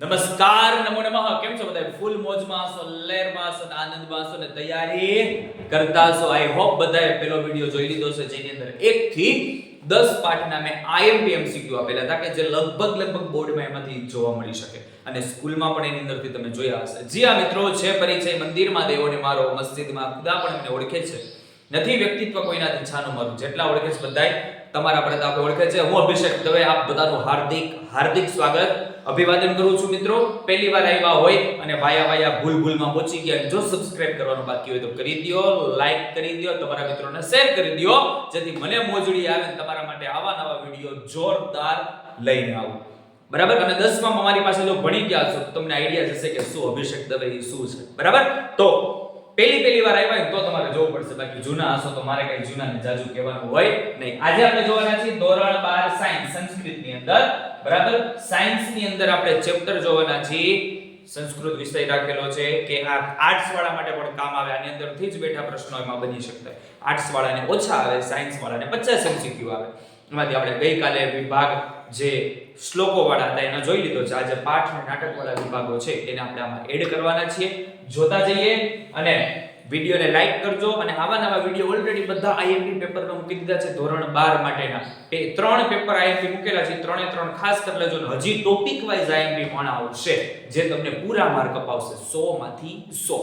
નમસ્કાર, નમો નમઃ. કેમ છો બધા ફૂલ મોજમાં છો લહેરમાં છો આનંદમાં છો ને તૈયારી કરતા છો આઈ હોપ બધાએ પેલો વિડિયો જોઈ લીધો છે જેની અંદર 1 થી 10 પાઠના મેં આઈએમપી એમસીક્યુ આપેલા હતા, કે જે લગભગ લગભગ બોર્ડમાં એમાંથી જોવા મળી શકે. અને સ્કૂલમાં પણ એની અંદરથી તમે જોયા હશે. જી આ મિત્રો, છે પરિચય મંદિરમાં દેવોને મારો મસ્જિદમાં ખુદા પણ મને ઓળખે છે. નથી વ્યક્તિત્વ કોઈનાથી છાનું મારું. જેટલા ઓળખે છે બધાય તમારા પ્રતાપે ઓળખે છે. હું અભિષેક દવે આપ બધાનું હાર્દિક હાર્દિક સ્વાગત. અભિવાદન કરું છું મિત્રો. પહેલી વાર આવ્યા હોય અને વાયા વાયા ભૂલ ભૂલમાં પહોંચી ગયા જો સબસ્ક્રાઇબ કરવાનું બાકી હોય તો કરી દો લાઈક કરી દો તમારા મિત્રોને શેર કરી દ્યો, જેથી મને મોજડી આવે તમારા માટે આવા નવા વીડિયો જોરદાર લઈને આવું. બરાબર? અને દસમાં મારી પાસે જો ભણી ગયા છો તમને આઈડિયા જશે કે શું અભિષેક દવે શું છે. બરાબર? તો પહેલી પહેલી વાર આવ્યા તો તમારે જોવું પડશે. બાકી જૂના હશો તો મારે કઈ જૂના ને જાજુ કહેવાનું હોય નહીં. આજે આપણે જોવાના છીએ ધોરણ 12 સાયન્સ સંસ્કૃતની અંદર. બરાબર? સાયન્સની અંદર આપણે ચેપ્ટર જોવાના છીએ. સંસ્કૃત વિષય રાખેલો છે કે આ આર્ટ્સ વાળા માટે પણ કામ આવે. આની અંદરથી જ બેઠા પ્રશ્નો એમાં બની શકતા આર્ટ્સ વાળાને ઓછા આવે સાયન્સ વાળાને 50 એમસીક્યુ આવે. એમાંથી આપણે ગઈકાલે વિભાગ જે શ્લોકો વાળા હતા. એનો જોઈ લીધો છે. આજે પાઠ અને નાટક વાળા વિભાગો છે, એને આપણે આમાં એડ કરવાના છીએ. જોતા જઈએ અને વિડીયોને લાઈક કરજો અને આવા નવા વીડિયો ઓલરેડી બધા આઈએમપી પેપર મૂકી દીધા છે, ધોરણ બાર માટેના. એ ત્રણ પેપર આઈએમપી મૂકેલા છે. ત્રણે ત્રણ ખાસ કરી લેજો હજી ટોપિક વાઇઝ આઈએમપી પણ આવશે, જે તમને પૂરા માર્ક અપાવશે. સો માંથી સો.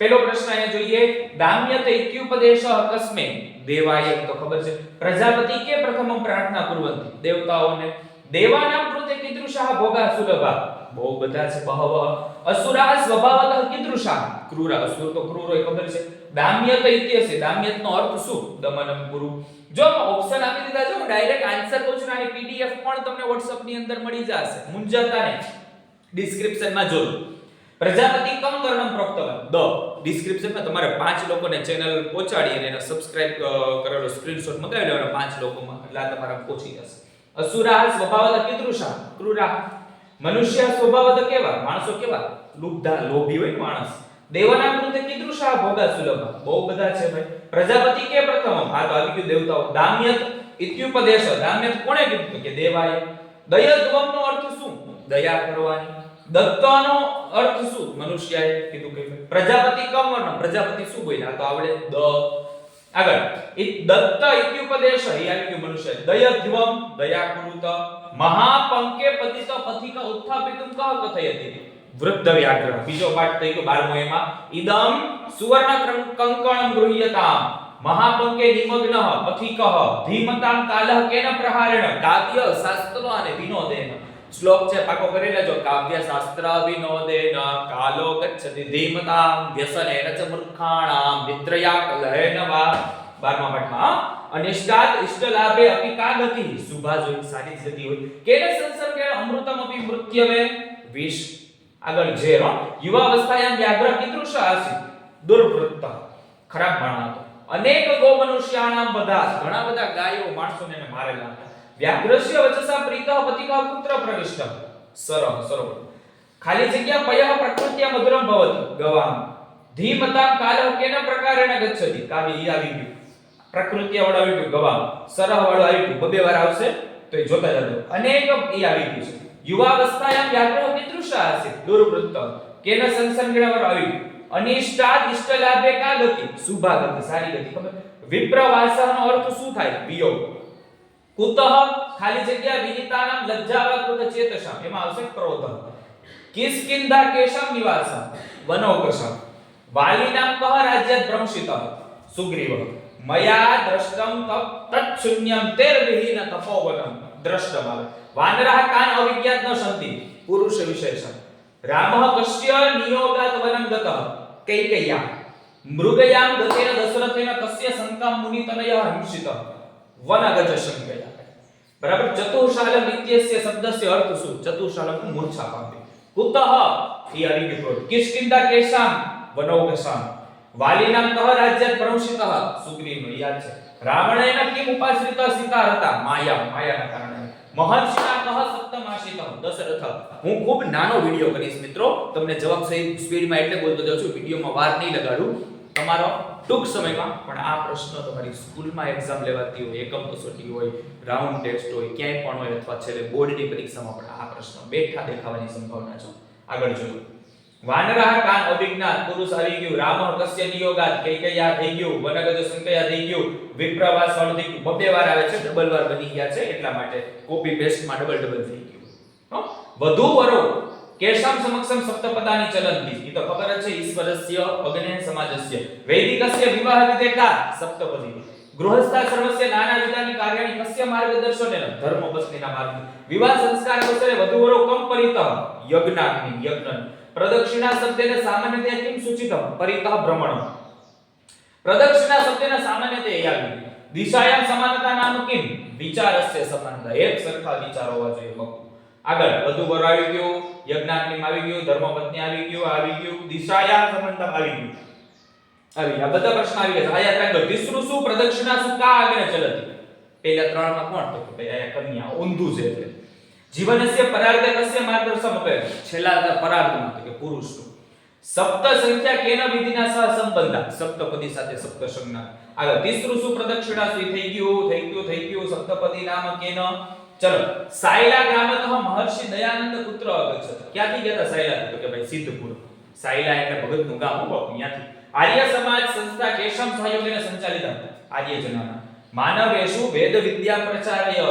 પહેલો પ્રશ્ન અહીંયા જોઈએ. દામ્યત ઇત્યુપદેશ અકસ્મે દેવાય તો ખબર છે. પ્રજાપતિ કે પ્રથમ પ્રાર્થના કુર્વંતિ? દેવતાઓને. દેવાનામ કૃતે કીદૃશા ભોગા સુલભા. બહુ બધા છે બહવ. અસુરા સ્વભાવતઃ કીદૃશા ક્રૂર, અસુર તો ક્રૂર હોય, ખબર છે? દામ્યત ઇત્યસે. દામ્યત નો અર્થ શું? દમનમ ગુરુ. જો ઓપ્શન આપી દીધા છે, હું ડાયરેક્ટ આન્સર કહું છું અને પીડીએફ પણ તમને WhatsApp ની અંદર મળી જશે. મુંજાતા નહીં ડિસ્ક્રિપ્શનમાં જોજો પ્રજાપતિ કમ કર્ણમ પ્રોક્તવન. દ. ડિસ્ક્રિપ્શનમાં તમારે પાંચ લોકોને ચેનલ પહોંચાડી અને એને સબસ્ક્રાઇબ કરેલો સ્ક્રીનશોટ મંગાવી લેવાનો પાંચ લોકોમાં. એટલે આ તમારા પહોંચી જશે. અસુરા સ્વભાવત કીદૃશા ક્રૂરા મનુષ્ય સ્વભાવત કેવા? માણસો કેવા? લુબ્ધા લોભી હોય માણસ. દેવના કૃતે કીદૃશા ભોગા સુલભ. બહુ બધા છે ભાઈ. પ્રજાપતિ કે પ્રથમ? હા તો આવી ગયું દેવતાઓ. દામ્યત, ઇત્યુપદેશ. દામ્યત કોણે કીધું? કે દેવાય દયદ્વમનો અર્થ શું? દયા કરવાની. દત્તાનો અર્થ શું? મનુષ્યએ કીધું કે પ્રજાપતિ કમ પ્રજાપતિ શું બોલ્યા? તો આવડે દ. આગળ. દત્ત ઇત્યુપદેશ આવી ગયું મનુષ્ય? દયધ્વમ દયા કુરુત. મહાપંકે પતિત પથિક ઉત્થાપિતુમ કહ કથયતિ? વૃદ્ધ વ્યાઘ્ર. બીજો પાઠ થઈ ગયો 12મો એમાં. ઇદમ સુવર્ણ કંકણમ ગૃહ્યતામ. મહાપંકે નિમગ્ન પથિક. ધીમતામ કાલહ કેન પ્રહારેણ? કાવ્ય શાસ્ત્ર અને વિનોદેન. શ્લોક છે, પાકો કરી લેજો. કાવ્ય શાસ્ત્ર વિનોદેન કાલો ગચ્છતિ ધીમતામ વ્યસનેન ચ મૂર્ખાણામ મિત્રયા કલહેન વા. બારમા પાઠમાં અનિષ્ટાત ઇષ્ટ લાભે અપી કા ગતિ સુભા જો સારી જ હોય. કેને સંસર્ગે અમૃતમ અપી મૃત્યવે? વિષ. આગળ જે રો યુવાવસ્થાયામ વ્યાઘ્ર કીદૃશ આસી. દુર્વૃત્ત. ખરાબ માણસ હતો. અનેક ગો મનુષ્યાણામ બધા. ઘણા બધા ગાયો, માણસોને મારેલા હતા. વ્યાઘ્રસ્ય વચસા પ્રીતઃ પતિકઃ પુત્ર પ્રવિષ્ટ સરહ સરોવર ખાલી જગ્યા પયઃ પ્રકૃત્યા મધુરમ ભવતિ ગવામ ધીમતા કાલહ કેન પ્રકારેણ ગચ્છતિ કાવ્ય ઈ આવી ગયું પ્રકૃત્ય વાળું આવી ગયું ગવામ સરહ વાળું આવી ગયું બબે વાર આવશે તો એ જોતા જજો અનેક ઈ આવી ગયું યુવાવસ્થાયામ વ્યાઘ્ર પિતૃષા હશે દુર્વૃત્ત કેન સંસર્ગણ વાળું આવી ગયું અનિષ્ટાદ ઇષ્ટ લાભે કા ગતિ શુભા ગતિ સારી ગતિ વિપ્રવાસનો અર્થ શું થાય વિયોગ કુતઃ ખાલી જગ્યા વિહિતાનામ લજ્જાવા કૃત ચેતસામ એમાં આવશે ક્રોધ કિસ્કિંધા કેશમ નિવાસમ. વનોકશમ. વાલીનામ કહ રાજ્ય ભ્રંશિત? સુગ્રીવ. મયા દ્રષ્ટમ તત્શૂન્યમ તેર વિહીન તપોવનમ. દ્રષ્ટમ આવે. વાનરઃ કાન અવિજ્ઞાત ન સંતિ પુરુષ વિશેષમ. રામઃ કશ્ય નિયોગાત વનમ ગતઃ. કૈકેય્યા મૃગયામ ગતેન દશરથેન તસ્ય સંકામ મુનિતનય હિંસિતઃ. વનગજ શંકયા બરાબર? ચતુશાલમ ઇત્યસ્ય શબ્દસ્ય અર્થ શું? ચતુશાલમ મૂર્છા પામે કુતઃ ઈ આવી ગયું કેશામ વનૌકશામ. વાલીનામ કહ રાજ્ય પ્રંશિતઃ સુગ્રીવ યાદ છે. રાવણેન કિમ ઉપાશ્રિત સીતા હતા? માયા. માયાના કારણે. મહર્ષિના કહ સપ્તમાશિતઃ? દશરથ. હું ખૂબ નાનો વિડિયો કરીશ મિત્રો. તમને જવાબ સહિત સ્પીડમાં એટલે બોલતો જાઉં છું. વિડિયોમાં વાર નહીં લગાડું. તમારો ટૂંક સમયમાં પણ આ પ્રશ્ન તમારી સ્કૂલમાં એક્ઝામ લેવાતી હોય, એકમ કસોટી હોય રાઉન્ડ ટેસ્ટ હોય, ક્યાંય પણ હોય અથવા છેલ્લે બોર્ડની પરીક્ષામાં પણ આ પ્રશ્ન બેઠા દેખાવાની સંભાવના છે. આગળ જોયું વાનરાહ કાન અભિજ્ઞાન, પુરુષ આવી ગયું રામ કસ્ય નિયોગાત કૈકૈયા થઈ ગયું, વનગજ સંકયા થઈ ગયું, વિપ્રવાસ વાળું બબે વાર આવે છે, ડબલ વાર બની ગયા છે, એટલા માટે કોપી પેસ્ટમાં ડબલ ડબલ થઈ ગયું? વધુ વરો કેશમ સમક્ષમ સપ્તપદાની ચલંતી ઈ તો ખબર છે ઈશ્વરસ્ય અગ્ને સમાજસ્ય વૈદિકસ્ય વિવાહ વિધેકા સપ્તપદી ગૃહસ્થા સર્વસ્ય નાના વિધાની કાર્યાણી કસ્ય માર્ગદર્શનેન ધર્મ પત્નીના માર્ગ વિવાહ સંસ્કાર અવસરે વધુ વરો કમ પરિતઃ યજ્ઞાગ્નિ યજ્ઞન પ્રદક્ષિણા શબ્દેન સામાન્યતયા કેમ સૂચિતમ પરિતઃ ભ્રમણ પ્રદક્ષિણા શબ્દેન સામાન્યતયા યાગ્નિ દિશાયામ સમાનતા નામ કેમ વિચારસ્ય સમાનતા એક સરખા વિચાર હોવા જોઈએ આગળ વધુ વર આવી ગયું યજ્ઞાગ્નિમ આવી ગયું, ધર્મપત્ની આવી ગયું આવી ગયું દિશાયામ સંબંધમ આવી ગયું. આવી આ બધા પ્રશ્ન આવી ગયા આયા ટ્રાયંગલ વિષ્ણુ પ્રદક્ષિણા કા આગળ ચલતી? પહેલા ત્રણમાં કોણ તો ભાઈ આયા કન્યા, ઊંધું છે એટલે. જીવનસ્ય પરાર્ધ કસ્ય માર્ગદર્શમ અપે છેલ્લા પરાર્ધમાં તો કે પુરુષનું સપ્ત સંખ્યા કેન વિધિના સહ સંબંધા? સપ્તપદી સાથે સપ્ત સંજ્ઞા આગળ શું, પ્રદક્ષિણા સુ થઈ ગયું થઈ ગયું થઈ ગયું, સપ્તપદી નામ કેન? ચલો, સાયલા ગ્રામતઃ મહર્ષિ દયાનંદ પુત્ર અગચ્છત ક્યાંથી ગયા હતા સાયલા? તો કે ભાઈ સિદ્ધપુર. સાયલા એટલે ભગતનું ગામ, હો ત્યાંથી. આર્ય સમાજ સંસ્થા કેશમ સહયોગેન સંચાલિત આર્ય જનાના માનવેશુ વેદ વિદ્યા પ્રચાર્ય.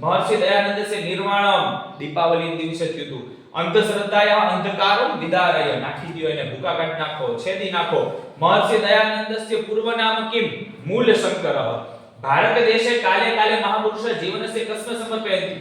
મહર્ષિ દયાનંદ સે નિર્વાણમ. દીપાવલી દિવસે થયું હતું. અંધશ્રદ્ધાય અંધકારમ વિદારય. નાખી દ્યો એને ભૂકા કાઢ નાખો, છેદી નાખો. મહર્ષિ દયાનંદસ્ય પૂર્વ નામ કિમ? મૂળ શંકર ભારત દેશે કાલે કાલે મહાપુરુષ જીવનસ્ય કસ્મ સમર્પયંતિ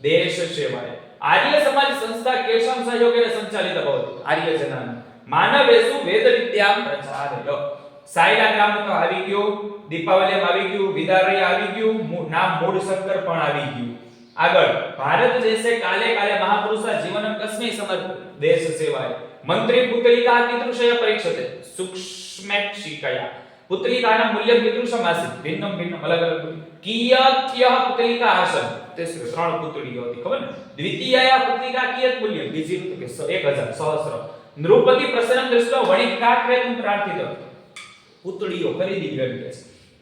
દેશ સેવાય આર્ય સમાજ સંસ્થા કેશમ સહયોગેન સંચાલિત ભવતિ. આર્ય જનાન. માનવેશુ વેદ વિદ્યામ પ્રચારય. સાયલા ગ્રામ તો આવી ગયો દીપાવલી આવી ગયું, વિદારય આવી ગયું નામ મૂળ શંકર પણ આવી ગયું. આગળ, ભારત દેશે કાલે કાલે મહાપુરુષા જીવનમ કસ્મે સમર્પ દેશ સેવાય. મંત્રી પુત્રિકા પિતૃષય પરીક્ષતે. સૂક્ષ્મેક્ષિકયા. પુત્રિકાના મૂલ્ય પિતૃષમાસિત ભિન્નમ ભિન્નમ અલગ અલગ કિયત્ય પુત્રિકા આસન તે શ્રી ત્રણ પુત્રીઓ હતી ખબર ને દ્વિતીયા પુત્રિકા કિયત મૂલ્ય બીજી તો કે 1000 સહસ્ર નૃપતિ પ્રસન્ન દૃષ્ટો વણિક કાક્રેતુમ પ્રાર્થિત પુતળીઓ ખરીદી ગઈ છે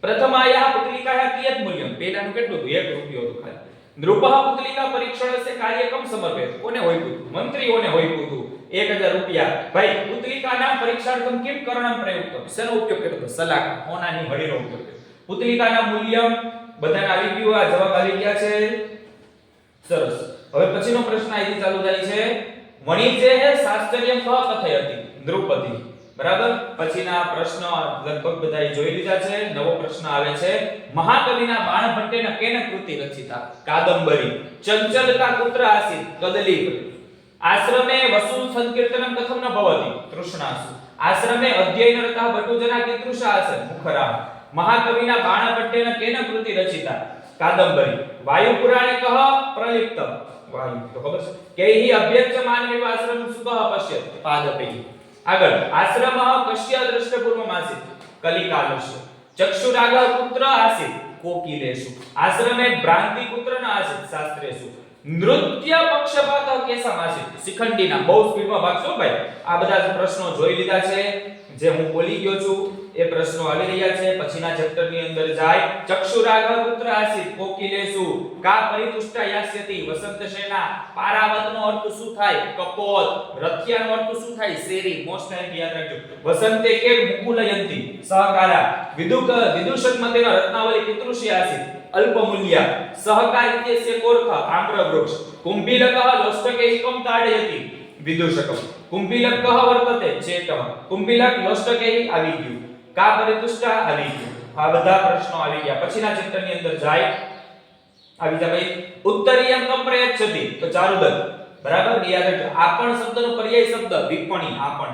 પ્રથમાયા પુત્રિકાયા કિયત મૂલ્યમ પેલાનું કેટલું હતું 1 રૂપિયો હતું ખાલી નૃપઃ પુત્રિકા પરીક્ષણસ્ય કાર્યક્રમ સમર્પિત. કોને હોય હતું? મંત્રીઓને હોય હતું 1000 રૂપિયા. ભાઈ પુત્રિકા પરીક્ષાર્થમ કેમ કરણમ પ્રયુક્ત શેનો ઉપયોગ કર્યો તો? સલાહ હોનાની હળીનો ઉપયોગ કર્યો. પુત્રિકાના મૂલ્ય બધાને આવી ગયું, આ જવાબ આવી ગયા છે. સરસ. હવે પછીનો પ્રશ્ન અહીંથી ચાલુ થાય છે. વણિજ્ય હે શાસ્ત્રયમ કથય હતી દ્રૌપદી. બરાબર? પછીના પ્રશ્ન લગભગ બધાએ જોઈ લીધા છે. નવો પ્રશ્ન આવે છે. મહાકવિના બાણભટ્ટેના કેને કૃતિ રચિતા? કાદંબરી. ચંચલતા પુત્ર આસી કદલી આશ્રમે વસુ સંકીર્તનમ કથમ ન ભવતિ, તૃષ્ણાસુ. આશ્રમે અધ્યયનરતા બટુજના કીદૃશા આસન, મુખરા. મહાકવિના બાણભટ્ટેના કેને કૃતિ રચિતા? કાદંબરી. વાયુ પુરાણે કહ પ્રલિપ્ત વાયુ તો ખબર છે. કૈહિ અભ્યચ્ચ માનવી આશ્રમ સુખ અપશ્ય પાદપૈ. આગળ આશ્રમ કશ્ય દ્રષ્ટ પૂર્વમાસિત કલિકાલસ્ય ચક્ષુરાગ પુત્ર આસિત, કોકિલેશુ. આશ્રમે ભ્રાંતિ પુત્રન આસિત, શાસ્ત્રેશુ. નૃત્ય પક્ષપાત કેસમ આસિત. શિખંડીના બહુ સ્પીડમાં ભાગશો ભાઈ. આ બધા પ્રશ્નો જોઈ લીધા છે. જે હું બોલી ગયો છું એ પ્રશ્નો આવી રહ્યા છે. પછીના ચેપ્ટરની અંદર જાય. ચક્ષુરાગ પુત્ર આસિત કોકિલેશુ કા પરિતુષ્ટા યાસ્યતિ. વસંત સેના પારાવતનો અર્થ શું થાય? કપોત. રથિયાનો અર્થ શું થાય? શેરી. મોસ્ટ ટાઈમ યાદ રાખજો. વસંતે કે મુકુલયંતી. સહકારા. વિદુક, વિદુષક મતેનો રત્નાવલી પિતૃષી આસિત અલ્પમૂલ્ય. સહકારિત્યસ્ય કોર્થ આમ્ર વૃક્ષ કુંભીલકઃ લોષ્ટકૈકમ તાડયતિ. વિદુષકમ કુંભીલક વર્તતે? ચેતમ કુંભીલક કેહી આવી ગયું. કા પરિતુષ્ટા આવી ગયું? આ બધા પ્રશ્નો આવી ગયા. પછીના ચેપ્ટર અંદર જાય. આવી જા ભાઈ, ઉત્તરીયમ કમ પ્રયચ્છતિ? તો ચારુદન બરાબર? યાદ રાખજો આપણ શબ્દનો પર્યાય શબ્દ, વિપણી આપણ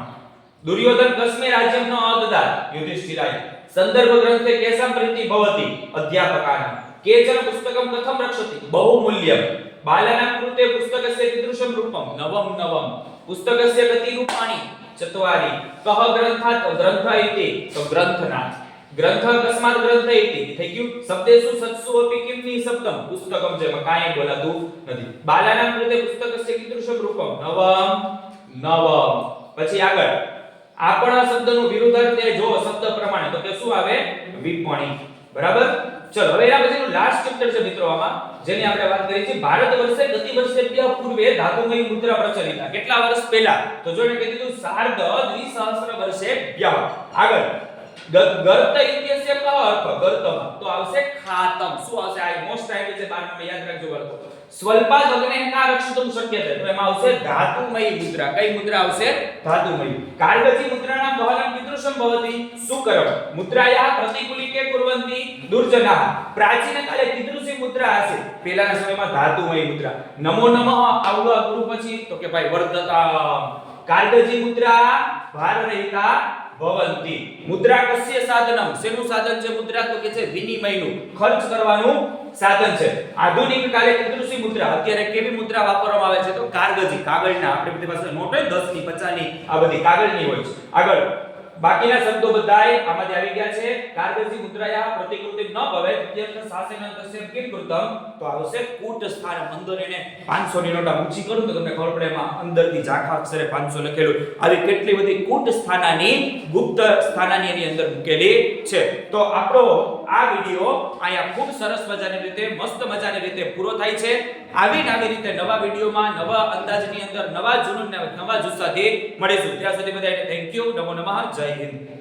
દુર્યોધન કસ્મે રાજ્યમ નો અદદાત યુધિષ્ઠિરાય. સંદર્ભ ગ્રંથે કેસમ પ્રીતિ ભવતી અધ્યાપકાના કેચન પુસ્તકમ કથમ રક્ષતિ? બહુમૂલ્યમ. બાલાના કૃતે પુસ્તકસ્ય કીદૃશમ રૂપમ નવમ નવમ પુસ્તકસ્ય ગતિ રૂપાણી ચત્વારી કહ ગ્રંથાત ગ્રંથ ઇતિ તો ગ્રંથના ગ્રંથ અકસ્માત ગ્રંથ ઇતિ થઈ ગયું શબ્દેષુ સત્સુ અપિ કિમની શબ્દમ પુસ્તકમ જેમાં કાંઈ બોલાતું નથી બાલાના કૃતે પુસ્તકસ્ય કીદૃશમ રૂપમ નવમ નવમ પછી આગળ આપણા શબ્દનું વિરુદ્ધાર્થ જો શબ્દ પ્રમાણે તો કે શું આવે વિપણી બરાબર ચલો, હવે એના પછીનું લાસ્ટ ચેપ્ટર છે મિત્રો આમાં, જેની આપણે વાત કરી છે, ભારત વર્ષે ગતિ વર્ષે પૂર્વે ધાતુમય મુદ્રા પ્રચલિત. કેટલા વર્ષ પહેલા? તો જોઈને કહી દીધું સાર્ધ દ્વિસહસ્ત્ર વર્ષે આગળ. ગર્ત ઇત્યસ્ય કહ અર્થ? ગર્તમાં તો આવશે ખાતમ. શું આવશે? આ મોસ્ટ આવી છે બારમામાં, યાદ રાખજો બાળકો. સ્વલ્પા ગગનેના રક્ષિતમ શક્ય છે. તો એમાં આવશે ધાતુમય મુદ્રા. કઈ મુદ્રા આવશે? ધાતુમય. કાળગજી મુદ્રાના બહલમ વિદૃશમ ભવતી. શું કરો મુદ્રાયા પ્રતિકૂલિકે કુર્વંતિ દુર્જનાઃ. પ્રાચીન કાલે કીદૃશી મુદ્રા હશે. પહેલાના સમયમાં ધાતુમય મુદ્રા. નમો નમઃ આવડો ગુરુ પછી, તો કે ભાઈ વર્ધતા. કાળગજી મુદ્રા, ભાર રહિતા ભવંતી. મુદ્રા કસ્ય સાધનમ. શેનું સાધન છે મુદ્રા? તો કે છે વિનિમયનું. ખર્ચ કરવાનું સાધન છે. આધુનિક કાલે કીદૃશી મુદ્રા. અત્યારે કેવી મુદ્રા વાપરવામાં આવે છે? તો કાગજી, કાગળના. આપણે બધી પાસે નોટ હોય 10 ની 50 ની આ બધી કાગળની હોય છે. આગળ બાકીના શબ્દો બધાય આમાંથી આવી ગયા છે. કાગજી મુદ્રાયા પ્રતિકૃતિ ન ભવે અત્યંત શાસન તસ્ય કિમ કૃતમ તો આવશે કૂટ સ્થાન અંદર એને 500 ની નોટા ઊંચી કરું તો તમને ખબર પડે એમાં અંદરથી ઝાખા અક્ષરે 500 લખેલું. આવી કેટલી બધી કૂટ સ્થાનાની ગુપ્ત સ્થાનાની એની અંદર મૂકેલી છે. તો આપણો આ વિડિયો અહીંયા ખૂબ સરસ મજાની રીતે, મસ્ત મજાની રીતે પૂરો થાય છે. આવી આવી રીતે નવા વિડિયોમાં, નવા અંદાજની અંદર, નવા જુનૂન ને નવા જુસ્સાથી મળીશું. ત્યાં સુધી બધાને થેન્ક યુ નમો નમઃ. જય હિન્દ.